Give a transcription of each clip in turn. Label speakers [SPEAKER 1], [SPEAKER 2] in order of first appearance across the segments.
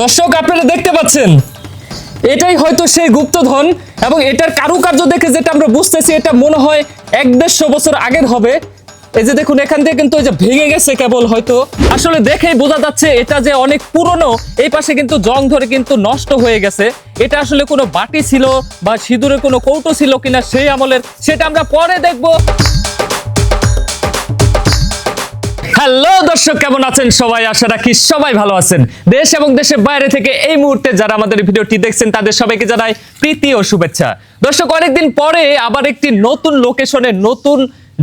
[SPEAKER 1] দর্শক, আপনারা দেখতে পাচ্ছেন, এটাই হয়তো সেই গুপ্তধন এবং এটার কারুকার্য দেখে যেটা আমরা বুঝতেছি, এটা মনে হয় এক দেড়শো বছর আগের হবে। এই যে দেখুন, এখান থেকে কিন্তু যে ভেঙে গেছে কেবল হয়তো। আসলে দেখেই বোঝা যাচ্ছে, এটা যে অনেক পুরনো, এই পাশে কিন্তু জং ধরে কিন্তু নষ্ট হয়ে গেছে। এটা আসলে কোনো বাটি ছিল বা সিঁদুরের কোনো কৌটো ছিল কিনা সেই আমলের, সেটা আমরা পরে দেখব। হ্যালো দর্শক, কেমন আছেন সবাই? আশা রাখি সবাই ভালো আছেন। দেশ এবং দেশের বাইরে থেকে এই মুহূর্তে যারা আমাদের ভিডিওটি দেখছেন, তাদের সবাইকে জানাই প্রীতি ও শুভেচ্ছা। দর্শক, অনেকদিন পরে আবার একটি নতুন লোকেশনে নতুন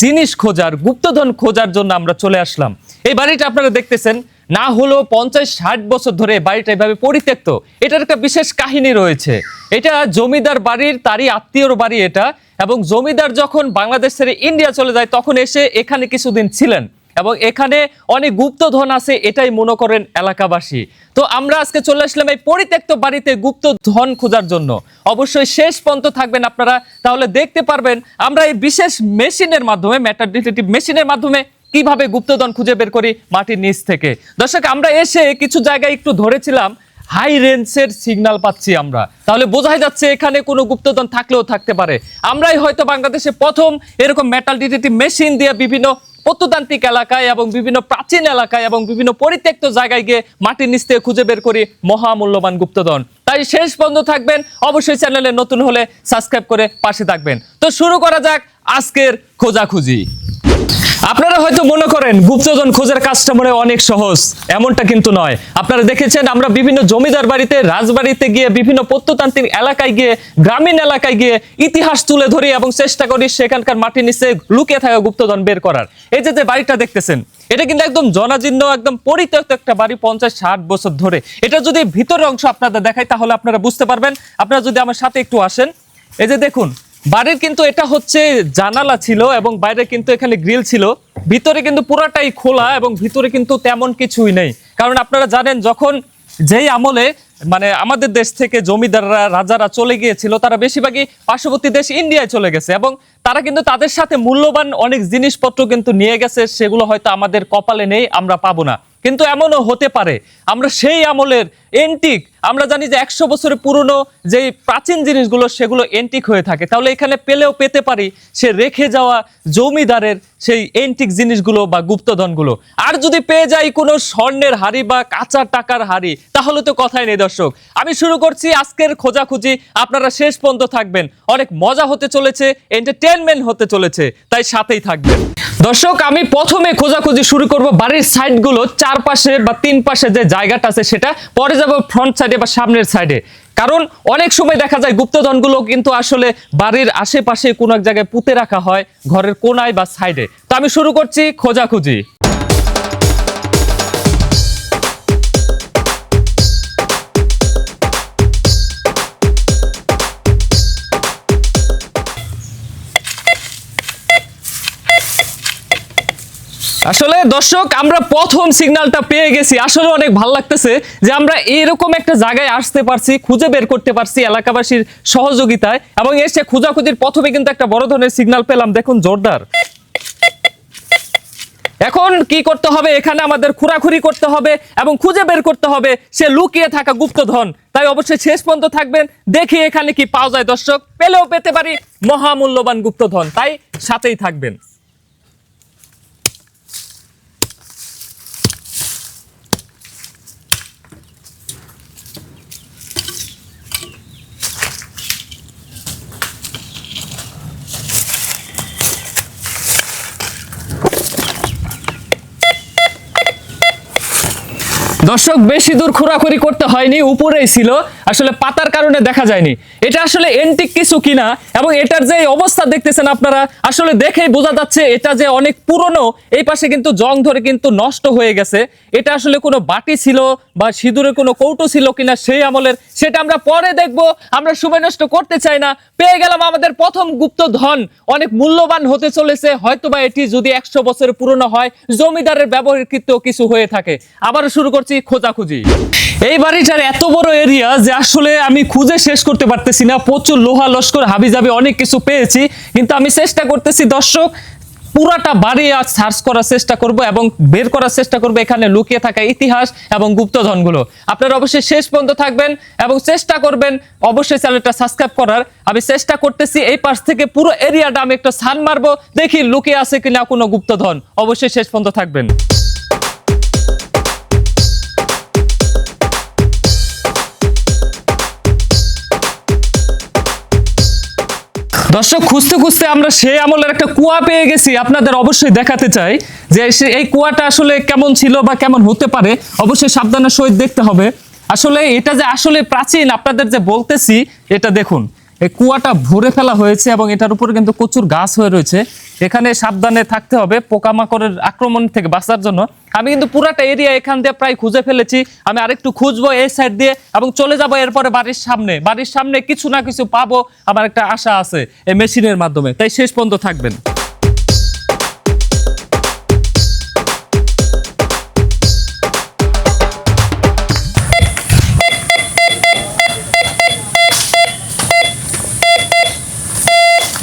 [SPEAKER 1] জিনিস খোঁজার, গুপ্তধন খোঁজার জন্য আমরা চলে আসলাম। এই বাড়িটা আপনারা দেখতেছেন, না হলেও পঞ্চাশ ষাট বছর ধরে বাড়িটা এভাবে পরিত্যক্ত। এটার একটা বিশেষ কাহিনী রয়েছে। এটা জমিদার বাড়ির, তারই আত্মীয়র বাড়ি এটা, এবং জমিদার যখন বাংলাদেশ ছেড়ে ইন্ডিয়া চলে যায়, তখন এসে এখানে কিছুদিন ছিলেন। এবং এখানে অনেক গুপ্তধন আছে, এটাই মনে করেন এলাকাবাসী। তো আমরা আজকে চলে আসলাম এই পরিত্যক্ত বাড়িতে গুপ্ত ধন খোঁজার জন্য। অবশ্যই শেষ পর্যন্ত থাকবেন আপনারা, তাহলে দেখতে পারবেন আমরা এই বিশেষ মেশিনের মাধ্যমে ম্যাটার ডিটেক্টিভ মেশিনের মাধ্যমে কীভাবে গুপ্তধন খুঁজে বের করি মাটির নিচ থেকে। দর্শক, আমরা এসে কিছু জায়গায় একটু ধরেছিলাম হাই রেঞ্জের সিগন্যাল পাচ্ছি আমরা। তাহলে বোঝাই যাচ্ছে এখানে কোনো গুপ্তধন থাকলেও থাকতে পারে। আমরাই হয়তো বাংলাদেশে প্রথম এরকম মেটাল ডিটেক্টিভ মেশিন দিয়ে বিভিন্ন প্রত্নতান্ত্রিক এলাকায় এবং বিভিন্ন প্রাচীন এলাকায় এবং বিভিন্ন পরিত্যক্ত জায়গায় গিয়ে মাটির নিচ থেকে খুঁজে বের করি মহামূল্যবান গুপ্তধন। তাই শেষ বন্ধ থাকবেন। অবশ্যই চ্যানেলে নতুন হলে সাবস্ক্রাইব করে পাশে থাকবেন। তো শুরু করা যাক আজকের খোঁজাখুঁজি। আপনারা হয়তো মনে করেন গুপ্তজন খোঁজার কাজটা মনে অনেক সহজ। এমনটা কিন্তু নয়। আপনারা দেখেছেন, আমরা বিভিন্ন জমিদার বাড়িতে, রাজবাড়িতে গিয়ে, বিভিন্ন প্রত্নতান্ত্রিক এলাকায় গিয়ে, গ্রামীণ এলাকায় গিয়ে ইতিহাস তুলে ধরি এবং চেষ্টা করি সেখানকার মাটির নিচে লুকিয়ে থাকা গুপ্তধন বের করার। এই যে যে বাড়িটা দেখতেছেন, এটা কিন্তু একদম জনাজীর্ণ, একদম পরিত্যক্ত একটা বাড়ি পঞ্চাশ, ষাট বছর ধরে। এটা যদি ভিতরের অংশ আপনাদের দেখাই, তাহলে আপনারা বুঝতে পারবেন। আপনারা যদি আমার সাথে একটু আসেন, এই যে দেখুন বাড়ির কিন্তু এটা হচ্ছে জানালা ছিল এবং বাইরে কিন্তু এখানে গ্রিল ছিল। ভিতরে কিন্তু পুরাটাই খোলা এবং ভিতরে কিন্তু তেমন কিছুই নেই। কারণ আপনারা জানেন, যখন যেই আমলে মানে আমাদের দেশ থেকে জমিদাররা, রাজারা চলে গিয়েছিল, তারা বেশিরভাগই পার্শ্ববর্তী দেশ ইন্ডিয়ায় চলে গেছে এবং তারা কিন্তু তাদের সাথে মূল্যবান অনেক জিনিসপত্র কিন্তু নিয়ে গেছে, সেগুলো হয়তো আমাদের কপালে নেই, আমরা পাবো না। কিন্তু এমনও হতে পারে, আমরা সেই আমলের এন্টিক আমরা জানি যে একশো বছরের পুরনো যে প্রাচীন জিনিসগুলো, সেগুলো এন্টিক হয়ে থাকে। তাহলে এখানে পেলেও পেতে পারি, সে রেখে যাওয়া জমিদারের সেই এন্টিক জিনিসগুলো বা গুপ্তধনগুলো। আর যদি পেয়ে যাই কোনো স্বর্ণের হাড়ি বা কাঁচা টাকার হাড়ি, তাহলে তো কথাই নেই দর্শক, আমি শুরু করছি আজকের খোঁজাখুঁজি। আপনারা শেষ পর্যন্ত থাকবেন। অনেক মজা হতে চলেছে এন্টারটেনমেন্ট হতে চলেছে, তাই সাথেই থাকবেন। দর্শক, আমি প্রথমে খোঁজাখুঁজি শুরু করব বাড়ির সাইডগুলো, চারপাশে বা তিন পাশে যে জায়গাটা আছে সেটা। পরে যাব ফ্রন্ট সাইডে বা সামনের সাইডে কারণ অনেক সময় দেখা যায় গুপ্তধনগুলো কিন্তু আসলে বাড়ির আশেপাশে কোনো এক জায়গায় পুঁতে রাখা হয়, ঘরের কোনায় বা সাইডে তো আমি শুরু করছি খোঁজাখুঁজি। আসলে দর্শক, আমরা প্রথম সিগন্যালটা পেয়ে গেছি। আসলে অনেক ভালো লাগতেছে যে আমরা এরকম একটা জায়গায় আসতে পারছি, খুঁজে বের করতে পারছি এলাকাবাসীর সহযোগিতায় এবং এসে খোঁজাখুঁজির প্রথমে কিন্তু একটা বড় ধরনের সিগন্যাল পেলাম। দেখুন, জোরদার। এখন কি করতে হবে? এখানে আমাদের খুরাখুরি করতে হবে এবং খুঁজে বের করতে হবে। সে লুকিয়ে থাকা গুপ্তধন। তাই অবশ্যই শেষ পর্যন্ত থাকবেন। দেখি এখানে কি পাওয়া যায়। দর্শক, পেলেও পেতে পারি মহামূল্যবান গুপ্তধন। তাই সাথেই থাকবেন। দর্শক বেশি দূর খোরাখুরি করতে হয়নি উপরেই ছিল। আসলে পাতার কারণে দেখা যায়নি। এটা আসলে এন্টিক কিছু কিনা এবং এটার যে অবস্থা দেখতেছেন আপনারা, আসলে দেখেই বোঝা যাচ্ছে এটা যে অনেক পুরনো, এই পাশে কিন্তু জং ধরে কিন্তু নষ্ট হয়ে গেছে। এটা আসলে কোনো বাটি ছিল বা সিঁদুরের কোনো কৌটো ছিল কিনা সেই আমলের, সেটা আমরা পরে দেখব। আমরা সময় নষ্ট করতে চাই না। পেয়ে গেলাম আমাদের প্রথম গুপ্ত ধন। অনেক মূল্যবান হতে চলেছে। হয়তোবা এটি যদি একশো বছরের পুরনো হয়, জমিদারের ব্যবহৃত কিছু হয়ে থাকে। আবারও শুরু করছি খোঁজাখুঁজি। এই বাড়িটার এত বড় এরিয়া যে আসলে আমি খুঁজে শেষ করতে পারতেছি না। প্রচুর লোহা লস্কর, হাবিজাবি অনেক কিছু পেয়েছি। কিন্তু আমি চেষ্টা করতেছি দর্শক, পুরাটা বাড়ি আজ সার্চ করার চেষ্টা করব এবং বের করার চেষ্টা করব এখানে লুকিয়ে থাকা ইতিহাস এবং গুপ্তধনগুলো। আপনারা অবশ্যই শেষ পর্যন্ত থাকবেন এবং চেষ্টা করবেন অবশ্যই চ্যানেলটা সাবস্ক্রাইব করার। আমি চেষ্টা করতেছি এই পাশ থেকে পুরো এরিয়াটা আমি একটা সান মারবো, দেখি লুকিয়ে আছে কিনা কোনো গুপ্তধন। অবশ্যই শেষ পর্যন্ত থাকবেন। দর্শক, খুঁজতে খুঁজতে আমরা সেই আমলের একটা কুয়া পেয়ে গেছি। আপনাদের অবশ্যই দেখাতে চাই যে এই কুয়াটা আসলে কেমন ছিল বা কেমন হতে পারে। অবশ্যই সাবধানের সহিত দেখতে হবে। আসলে এটা যে আসলে প্রাচীন, আপনাদের যে বলতেছি, এটা দেখুন। এই কুয়াটা ভরে ফেলা হয়েছে এবং এটার উপরে কিন্তু প্রচুর গাছ হয়ে রয়েছে। এখানে সাবধানে থাকতে হবে পোকামাকড়ের আক্রমণ থেকে বাঁচার জন্য। আমি কিন্তু পুরাটা এরিয়া এখান দিয়ে প্রায় খুঁজে ফেলেছি। আমি আরেকটু খুঁজবো এই সাইড দিয়ে এবং চলে যাব এরপরে বাড়ির সামনে। বাড়ির সামনে কিছু না কিছু পাবো, আমার একটা আশা আছে এই মেশিনের মাধ্যমে। তাই শেষ পর্যন্ত থাকবেন।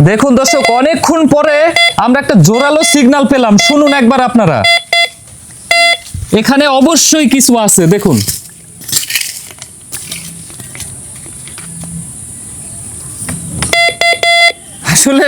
[SPEAKER 1] দেখুন দর্শক, অনেকক্ষণ পরে আমরা একটা জোরালো সিগন্যাল পেলাম। শুনুন একবার আপনারা। এখানে অবশ্যই কিছু আছে, দেখুন। আসলে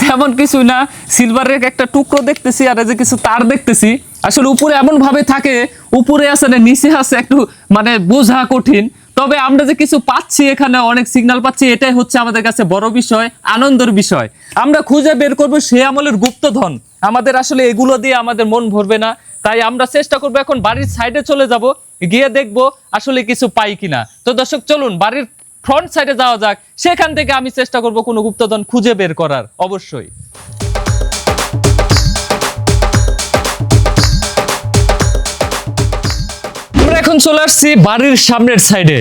[SPEAKER 1] তেমন কিছু না সিলভারের একটা টুকরো দেখতেছি আর এই যে কিছু তার দেখতেছি। আসলে উপরে এমন ভাবে থাকে, উপরে আছে না, নিচে আছে একটু মানে বোঝা কঠিন। তবে আমরা যে কিছু পাচ্ছি এখানে, অনেক সিগন্যাল পাচ্ছি, এটাই হচ্ছে আমাদের কাছে বড় বিষয়, আনন্দের বিষয়। আমরা খুঁজে বের করব সে আমলের গুপ্তধন। আমাদের আসলে এগুলো দিয়ে আমাদের মন ভরবে না। তাই আমরা চেষ্টা করব এখন বাড়ির সাইডে চলে যাব, গিয়ে দেখব আসলে কিছু পাই কিনা। তো দর্শক, চলুন, বাড়ির ফ্রন্ট সাইডে যাওয়া যাক। সেখান থেকে আমি চেষ্টা করব কোনো গুপ্তধন খুঁজে বের করার, অবশ্যই। এখন চলে আসছি বাড়ির সামনের সাইডে।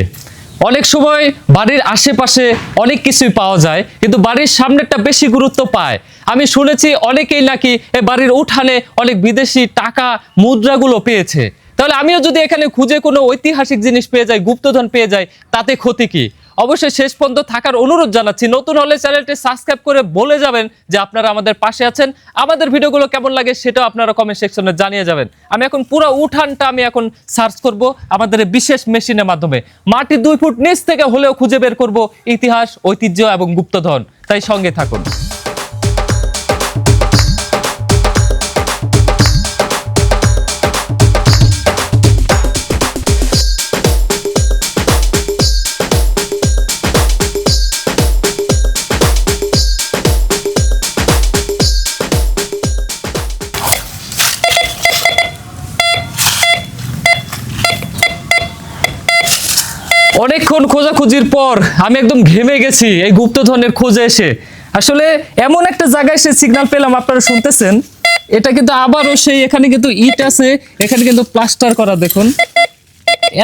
[SPEAKER 1] অনেক সময় বাড়ির আশেপাশে অনেক কিছুই পাওয়া যায়, কিন্তু বাড়ির সামনেরটা বেশি গুরুত্ব পায়। আমি শুনেছি অনেকেই নাকি এ বাড়ির উঠানে অনেক বিদেশি টাকা, মুদ্রাগুলো পেয়েছে। তাহলে আমিও যদি এখানে খুঁজে কোনো ঐতিহাসিক জিনিস পেয়ে যাই, গুপ্তধন পেয়ে যাই, তাতে ক্ষতি কি? অবশ্যই শেষ পর্যন্ত থাকার অনুরোধ জানাচ্ছি। নতুন হলে চ্যানেলটি সাবস্ক্রাইব করে বলে যাবেন যে আপনারা আমাদের পাশে আছেন। আমাদের ভিডিওগুলো কেমন লাগে সেটাও আপনারা কমেন্ট সেকশনে জানিয়ে যাবেন। আমি এখন পুরো উঠানটা আমি এখন সার্চ করব আমাদের বিশেষ মেশিনের মাধ্যমে। মাটি দুই ফুট নিচ থেকে হলেও খুঁজে বের করব ইতিহাস, ঐতিহ্য এবং গুপ্তধন। তাই সঙ্গে থাকুন। খোঁজাখুঁজির পর আমি একদম ঘেমে গেছি এই গুপ্তধনের খোঁজে এসে। আসলে এমন একটা জায়গায় সে সিগন্যাল পেলাম, আপনারা শুনতেছেন। এটা কিন্তু আবারও সেই, এখানে কিন্তু ইট আছে, এখানে কিন্তু প্লাস্টার করা, দেখুন।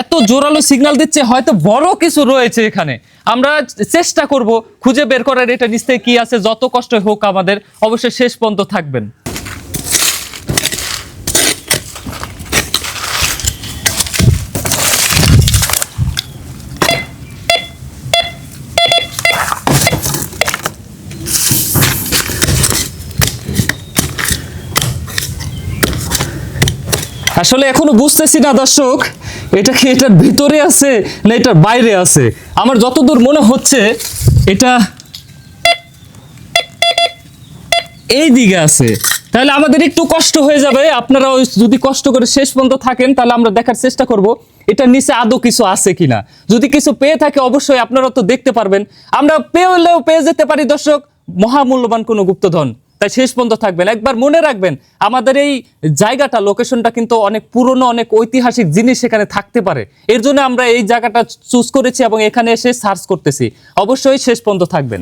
[SPEAKER 1] এত জোরালো সিগন্যাল দিচ্ছে, হয়তো বড় কিছু রয়েছে এখানে। আমরা চেষ্টা করব খুঁজে বের করার, এটা নিশ্চয়ই কি আছে, যত কষ্ট হোক আমাদের, অবশ্যই শেষ পর্যন্ত থাকবেন। আসলে এখনও বুঝতেছি না দর্শক, এটা কি এটার ভিতরে আছে না এটার বাইরে আছে? আমার যতদূর মনে হচ্ছে, এটা এই দিকে আছে। তাহলে আমাদের একটু কষ্ট হয়ে যাবে। আপনারা যদি কষ্ট করে শেষ পর্যন্ত থাকেন, তাহলে আমরা দেখার চেষ্টা করব, এটা নিচে আদৌ কিছু আছে কিনা। যদি কিছু পেয়ে থাকে, অবশ্যই আপনারা তো দেখতে পারবেন। আমরা পেলেও পেয়ে যেতে পারি দর্শক, মহামূল্যবান কোনো গুপ্তধন। তাই শেষ পর্যন্ত থাকবেন। একবার মনে রাখবেন, আমাদের এই জায়গাটা লোকেশনটা কিন্তু অনেক পুরনো, অনেক ঐতিহাসিক জিনিস এখানে থাকতে পারে। এর জন্য আমরা এই জায়গাটা চুজ করেছি এবং এখানে এসে সার্চ করতেছি। অবশ্যই শেষ পর্যন্ত থাকবেন।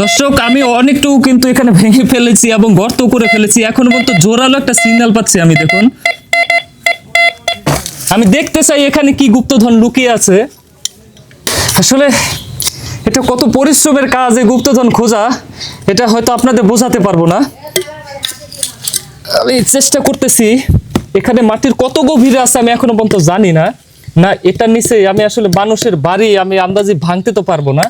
[SPEAKER 1] দর্শক, আমি অনেকটুকু কিন্তু এখানে ভেঙে ফেলেছি এবং গর্ত করে ফেলেছি। এখনও পর্যন্ত জোরালো একটা সিগন্যাল পাচ্ছি আমি, দেখুন। আমি দেখতে চাই এখানে কি গুপ্তধন লুকিয়ে আছে। আসলে, এটা কত পরিশ্রমের কাজ এই গুপ্তধন খোঁজা। এটা হয়তো আপনাদের বোঝাতে পারব না। আমি চেষ্টা করতেছি, এখানে মাটির কত গভীরে আছে আমি এখনও পর্যন্ত জানি না। না, এটা নিচে আমি আসলে মানুষের বাড়ি, আমি আন্দাজি ভাঙতে তো পারব না।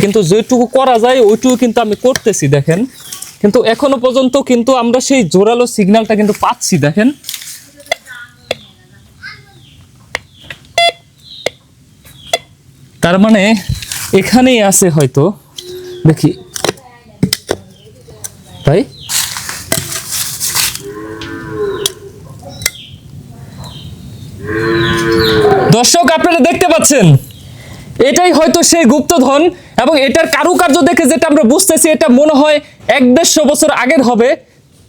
[SPEAKER 1] কিন্তু যেটুকু করা যায়, ওইটুকু কিন্তু আমি করতেছি, দেখেন। কিন্তু এখনও পর্যন্ত কিন্তু আমরা সেই জোরালো সিগন্যালটা কিন্তু পাচ্ছি, দেখেন। তার মানে এখানেই আছে হয়তো। দেখি তাই দর্শক আপনারা দেখতে পাচ্ছেন। এটাই হয়তো সেই গুপ্তধন এবং এটার কারুকার্য দেখে যেটা আমরা বুঝতেছি, এটা মনে হয় এক দেড়শো বছর আগের হবে।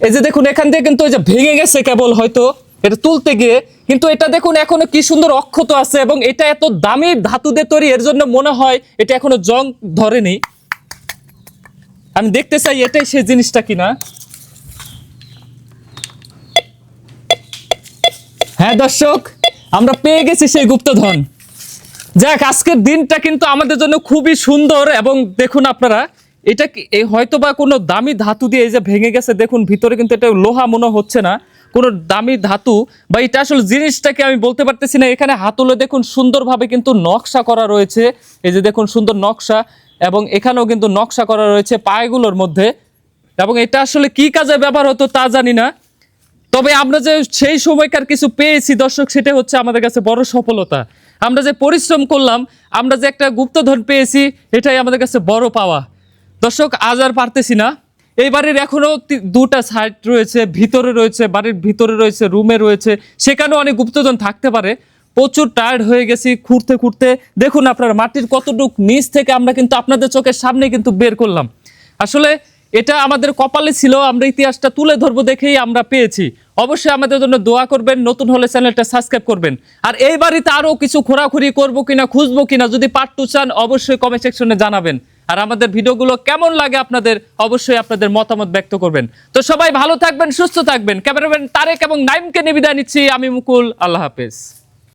[SPEAKER 1] এই যে দেখুন, এখান থেকে কিন্তু এই যে ভেঙে গেছে কেবল হয়তো, এটা তুলতে গিয়ে। কিন্তু এটা দেখুন, এখনও কি সুন্দর অক্ষত আছে এবং এটা এত দামি ধাতু দিয়ে তৈরি, এর জন্য মনে হয় এটা এখনও জং ধরেনি। আমি দেখতে চাই, এটাই সেই জিনিসটা কিনা। হ্যাঁ দর্শক আমরা পেয়ে গেছি সেই গুপ্তধন। যাক, আজকের দিনটা কিন্তু আমাদের জন্য খুবই সুন্দর এবং দেখুন আপনারা, এটা কি হয়তো বা কোনো দামি ধাতু দিয়ে এই যে ভেঙে গেছে, দেখুন ভিতরে কিন্তু এটা লোহা মনে হচ্ছে না। কোনো দামি ধাতু বা এটা আসলে জিনিসটাকে আমি বলতে পারতেছি না, এখানে হাতলে দেখুন সুন্দরভাবে কিন্তু নকশা করা রয়েছে। এই যে দেখুন সুন্দর নকশা এবং এখানেও কিন্তু নকশা করা রয়েছে পায়েগুলোর মধ্যে। এবং এটা আসলে কি কাজে ব্যবহার হতো তা জানি না। তবে আমরা যে সেই সময়কার কিছু পেয়েছি, দর্শক, সেটা হচ্ছে আমাদের কাছে বড় সফলতা। আমরা যে পরিশ্রম করলাম, আমরা যে একটা গুপ্তধন পেয়েছি, এটাই আমাদের কাছে বড় পাওয়া। দর্শক, আজ আর পারতেছি না। এই বাড়ির এখনও দুটা সাইড রয়েছে, ভিতরে রয়েছে, বাড়ির ভিতরে রয়েছে, রুমে রয়েছে, সেখানেও অনেক গুপ্তধন থাকতে পারে। প্রচুর টায়ার্ড হয়ে গেছি খুঁড়তে খুঁড়তে দেখুন আপনার মাটির কতটুক নিচ থেকে আমরা কিন্তু আপনাদের চোখের সামনে কিন্তু বের করলাম। আসলে এটা আমাদের কপালে ছিল, আমরা ইতিহাসটা তুলে ধরবো দেখেই আমরা পেয়েছি। অবশ্যই আমাদের জন্য দোয়া করবেন, নতুন হলে চ্যানেলটা সাবস্ক্রাইব করবেন। আর এই বাড়িতে আরও কিছু খোরাখুরি করব কিনা, খুঁজবো কিনা, যদি পার্ট টু চান, অবশ্যই কমেন্ট সেকশনে জানাবেন। আর আমাদের ভিডিওগুলো কেমন লাগে আপনাদের, অবশ্যই আপনাদের মতামত ব্যক্ত করবেন। তো সবাই ভালো থাকবেন, সুস্থ থাকবেন। ক্যামেরাম্যান তারেক এবং নাইমকে নিবিদায় নিচ্ছি। আমি মুকুল, আল্লাহ হাফেজ।